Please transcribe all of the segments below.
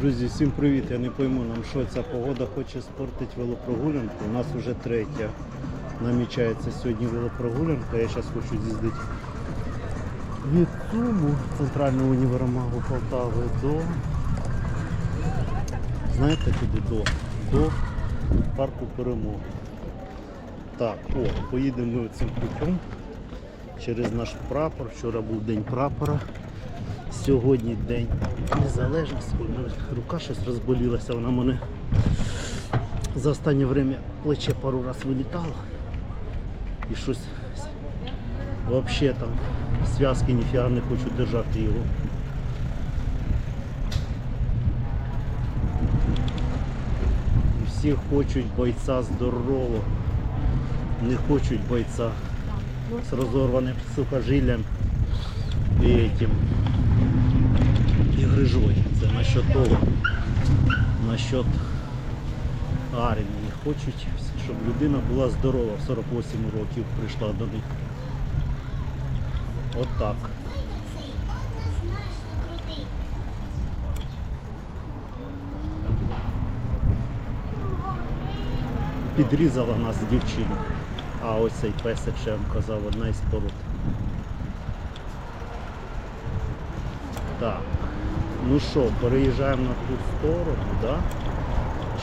Друзі, всім привіт! Я не пойму нам, що ця погода хоче спортити велопрогулянку. У нас вже третя. Намічається сьогодні велопрогулянка. Я зараз хочу з'їздити від Суму, центрального універмагу Полтави до. Знаєте куди до? До парку перемоги. Так, о, поїдемо ми цим путем через наш прапор. Вчора був день прапора. Сьогодні день незалежності. Навіть рука щось розболілася, вона мене за останнє время плече пару раз вилітало. І щось взагалі там зв'язки ніфіга не хочу держати його. І всі хочуть бойця здорового, не хочуть бойця з розорваним сухожиллям і этим і грижою. Це насчет того, насчет армії. Хочуть, щоб людина була здорова в 48 років прийшла до них. От так. Підрізала нас дівчина. А ось цей песик, що я вам казав, одна із пород. Так. Ну що, переїжджаємо на ту сторону, да?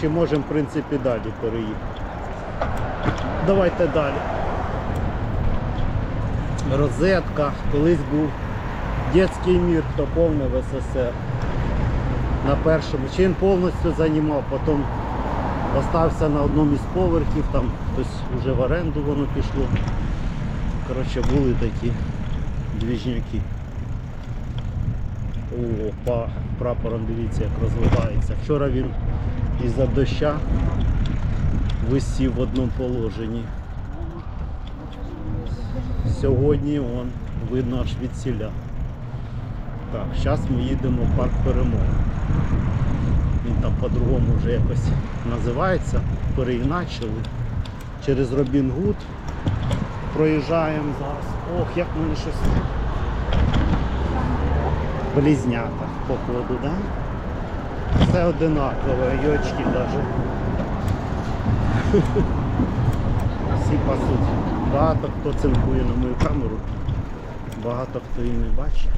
Чи можемо, в принципі, далі переїхати? Давайте далі. Розетка. Колись був дитячий мір, хто повний в СССР. На першому. Чи він повністю займав, потім остався на одному із поверхів, там хтось вже в оренду воно пішло. Коротше, були такі двіжняки. О, по прапором дивіться, як розвивається. Вчора він із-за доща висів в одному положенні. Сьогодні он видно аж від сіля. Так, зараз ми їдемо в парк перемоги. Він там по-другому вже якось називається. Переіначили. Через Робін Гуд проїжджаємо зараз. Ох, як в мене щось близнята, походу, да? Все одинакове, і очки навіть. Всі пасуть. Багато хто цинкує на мою камеру, багато хто її не бачить.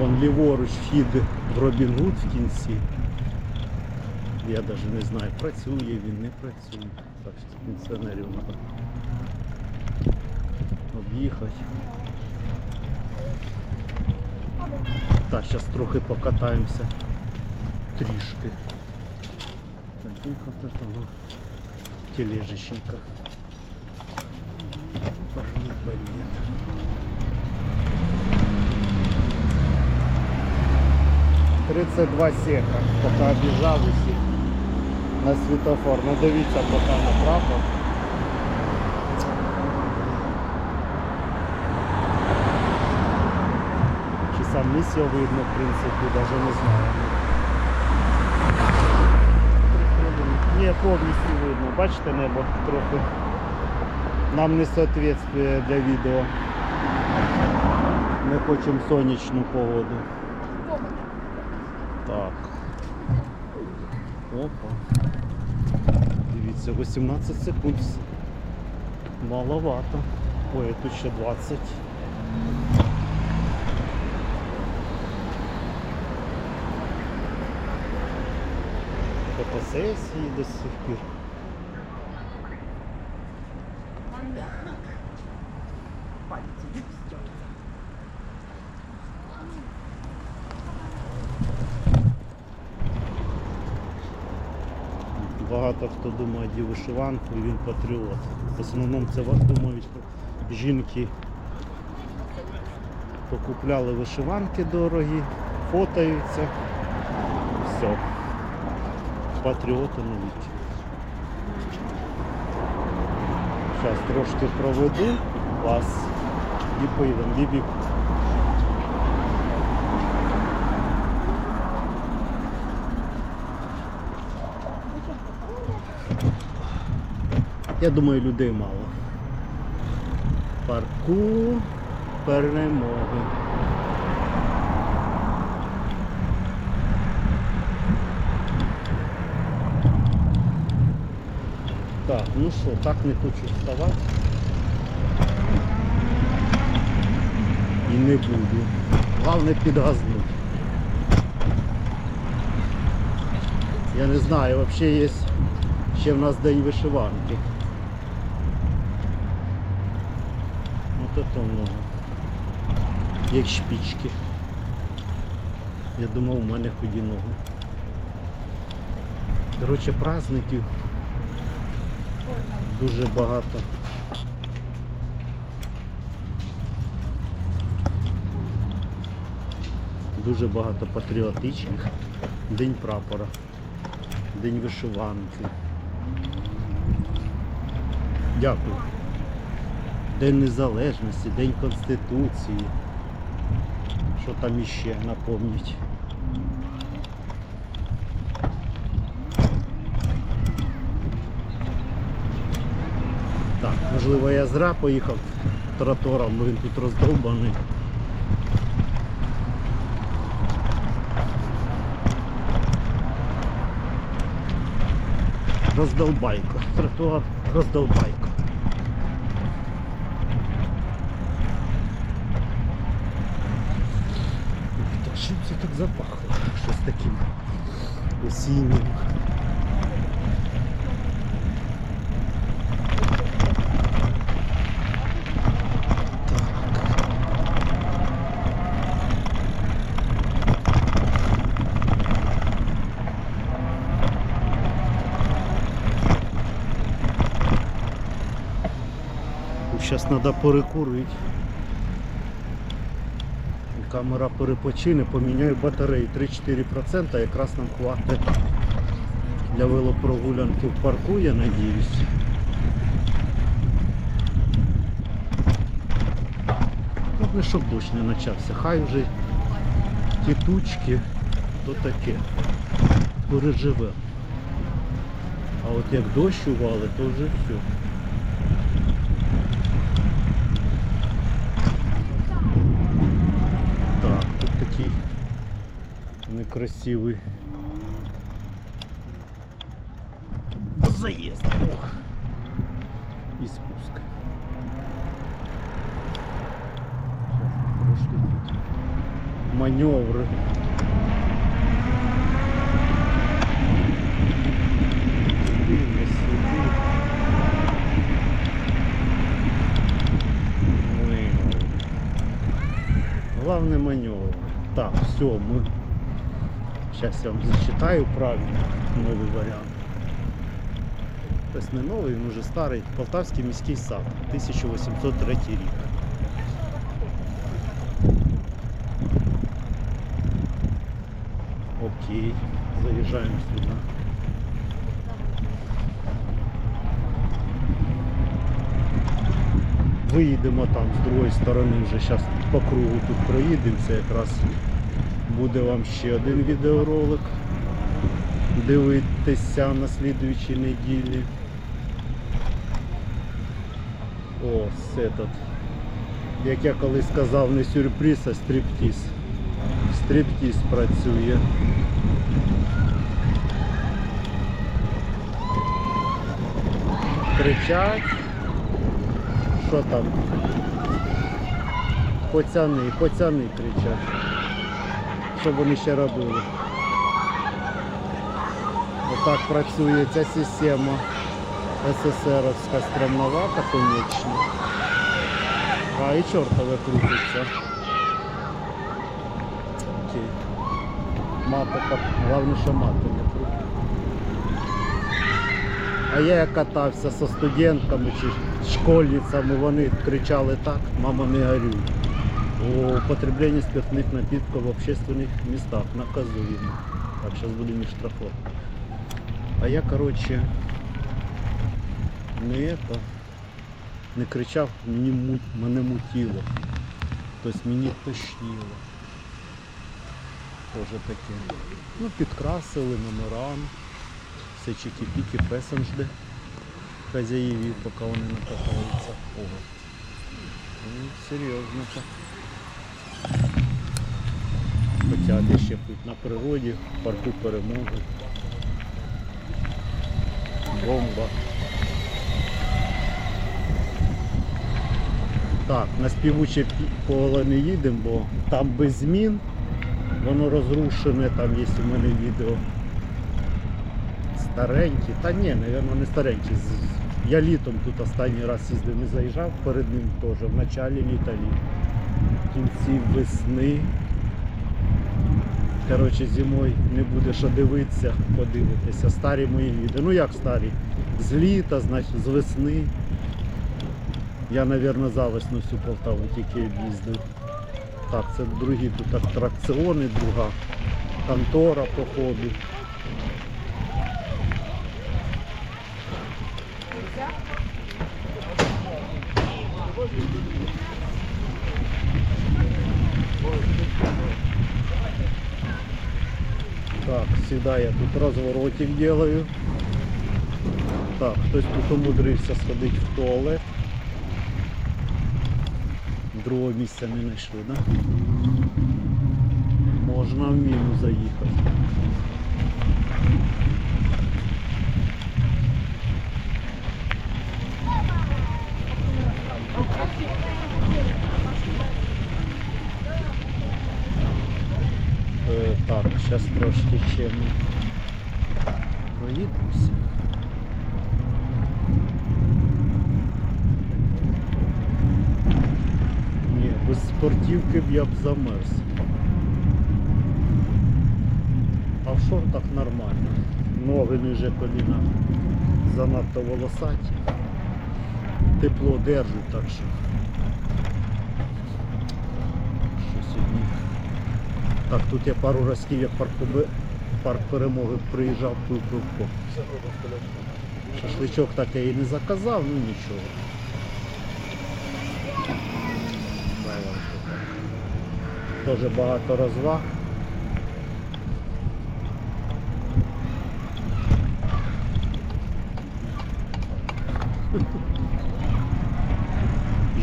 Вон ліворуч вхід в Робін Гуд в кінці. Я даже не знаю, працює він, не працює. Так що пенсіонерів треба об'їхати. Так, зараз трохи покатаємося. Трішки. Таких ну как-то там. Пошли поедем. 32 сека, поки об'їжджав усі на світофор. Ну дивіться, поки направо. Чи сам місію видно, в принципі, навіть не знаю. Ні, повністю видно, бачите небо трохи. Нам не соответствує для відео. Ми хочемо сонячну погоду. Так. Опа. Дивіться, 18 секунд. Маловато. Ой, тут ще 20. Фотосесії до сих пір. Багато хто думає, де вишиванку, і він патріот. В основному це думають жінки покупляли вишиванки дорогі, фотаються. Все. Патріоти новіть. Зараз трошки проведу вас і поїдемо. Я думаю, людей мало. Парку перемоги. Так, ну що, так не хочу вставати. І не буду. Головне підгазнути. Я не знаю, взагалі є ще в нас день вишиванки. Вот это много. Як шпічки. Я думав, у мене худі ноги. Коротше, праздників дуже багато. Дуже багато патріотичних. День прапора, День вишиванки. Дякую. День Незалежності, День Конституції. Що там іще напомніть? Так, можливо я зря поїхав тротуаром, бо він тут роздовбаний. Роздолбайка. Тротуар роздолбайка. Чим це так запахло? Щось таким осіннім. Зараз треба перекурити. Камера перепочине, поміняю батареї 3-4%, якраз нам хватить для велопрогулянки в парку, я надіюсь. Головне, щоб дощ не почався. Хай вже ті тучки, то таке. Переживе. А от як дощ ували, то вже все. Некрасивий заезд. Ох. И спуск. Маневры. Главный маневр. Так, все, мы сейчас я вам зачитаю правильно новый вариант. Тобто не новий, він уже старий. Полтавський міський сад, 1803 рік. Окей, заїжджаємо сюди. Виїдемо там з другої сторони, вже зараз по кругу тут проїдемося, якраз буде вам ще один відеоролик дивитися на слідуючій неділі. Ось этот. Як я колись сказав, не сюрприз, а стриптіз. Стриптіз працює. Кричать. Що там? Поцяни, поцяни кричать. Що б вони ще робили? Отак працює ця система СССРовська стремновата, конечно. А і чортове крутиться. Мати, головне, що мати не крутить. А я як катався зі студентками чи школьницями, вони кричали так, мама не горюй О употреблении спиртных напитков в общественных местах наказуемо. Так, сейчас буду не штрафовать. А я, короче, не это, не кричав, мені муть, мене мутило. Тобто мені тошніло. Тоже таке. Ну, підкрасили номерам. Все чики-піки, песен жде. хазяївів, поки вони накатаються. Ого. Ну, серйозно так. Де ще тут на природі, в парку перемоги. Бомба. Так, на співуче поле не їдемо, бо там без змін. Воно розрушене, там є у мене відео. Старенькі. Та ні, напевно, не старенькі. Я літом тут останній раз їздив, не заїжджав перед ним теж, в началі літа літ. В кінці весни. Коротше, зимою не буде що дивитися, подивитися. Старі мої відео. Ну як старі? З літа, значить, з весни. Я, мабуть, за весну всю Полтаву тільки об'їздив. Так, це другі тут атракціони, друга контора по ходу. Так, всегда я тут розворотик делаю. Так, хтось тут умудрився сходити в туалет. Другого місця не знайшли, да? Можна в міну заїхати. Е, так, зараз трошки ми проїдемося. Ні, без спортивки б я б замерз. А в шортах нормально. Ноги ниже коліна занадто волосаті. Тепло держуть, так що. Що сьогодні. Так, тут я пару разів як парк, парк перемоги приїжджав пив пивко. Шашличок так я і не заказав, ну нічого. Дуже багато розваг.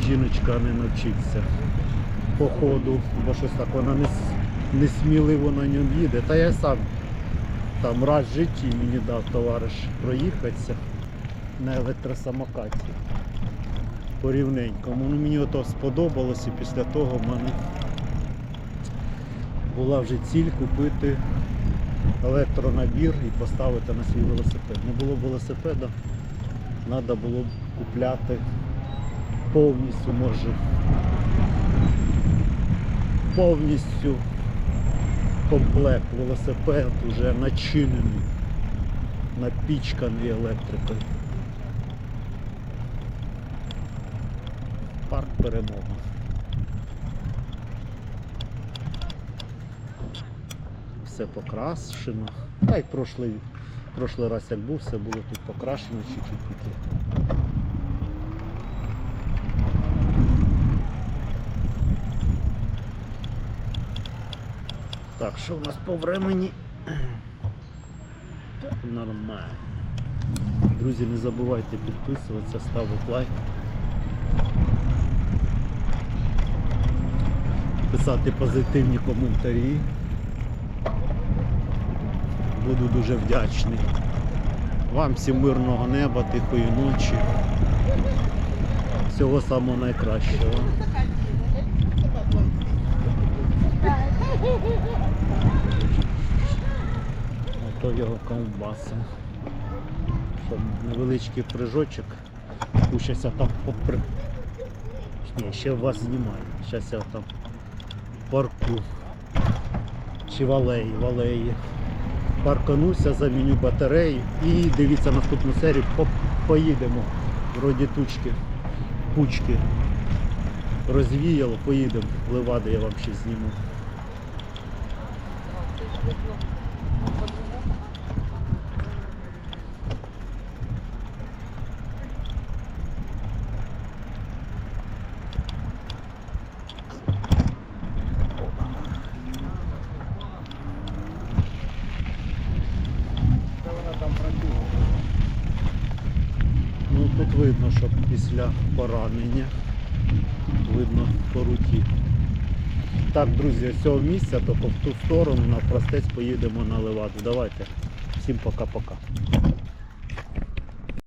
Жіночка не навчиться по ходу, бо щось так вона не, с- не сміливо на ньому їде. Та я сам там раз в житті мені дав товариш проїхатися на електросамокаті по рівненькому. Ну, мені ото сподобалось і після того в мене була вже ціль купити електронабір і поставити на свій велосипед. Не було велосипеда, треба було б купляти повністю може повністю комплект велосипед уже начинений, напічканий електрикою. Парк перемога. Все покрашено. Та й прошлий, прошлий раз як був, все було тут покрашено чуть-чуть Так, що у нас по времені? Нормально. Друзі, не забувайте підписуватися, ставити лайк. Писати позитивні коментарі. Буду дуже вдячний. Вам всім мирного неба, тихої ночі. Всього самого найкращого. Ото його ковбаси. Щоб невеличкий прыжочок. Я там попри... Ні, ще вас знімаю. Зараз я там парку. Чи в алеї, в алеї. Паркануся, заміню батарею і дивіться наступну серію, По- поїдемо. Вроді тучки, пучки розвіяло, поїдемо. Левади я вам ще зніму. Ну тут видно, що після поранення видно по руці. Так, друзі, з цього місця, тільки в ту сторону на простець поїдемо наливати. Давайте. Всім пока-пока.